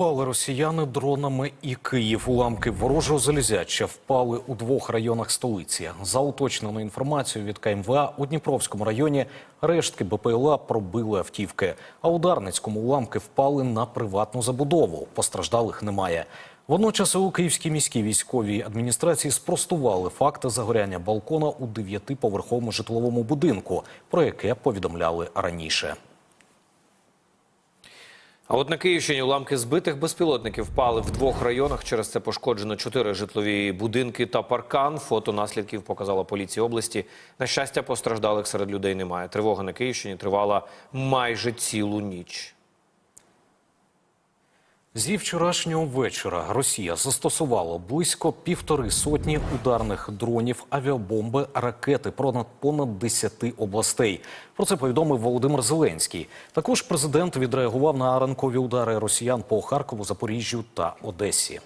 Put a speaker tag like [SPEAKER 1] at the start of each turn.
[SPEAKER 1] Пали росіяни дронами і Київ. Уламки ворожого залізяча впали у двох районах столиці. За уточненою інформацією від КМВА у Дніпровському районі рештки БПЛА пробили автівки. А у Дарницькому уламки впали на приватну забудову. Постраждалих немає. Водночас у Київській міській військовій адміністрації спростували факти загоряння балкона у дев'ятиповерховому житловому будинку, про яке повідомляли раніше.
[SPEAKER 2] А от на Київщині уламки збитих безпілотників впали в двох районах. Через це пошкоджено чотири житлові будинки та паркан. Фото наслідків показала поліція області. На щастя, постраждалих серед людей немає. Тривога на Київщині тривала майже цілу ніч.
[SPEAKER 1] Зі вчорашнього вечора Росія застосувала близько півтори сотні ударних дронів, авіабомби, ракети понад понад 10 областей. Про це повідомив Володимир Зеленський. Також президент відреагував на ранкові удари росіян по Харкову, Запоріжжю та Одесі.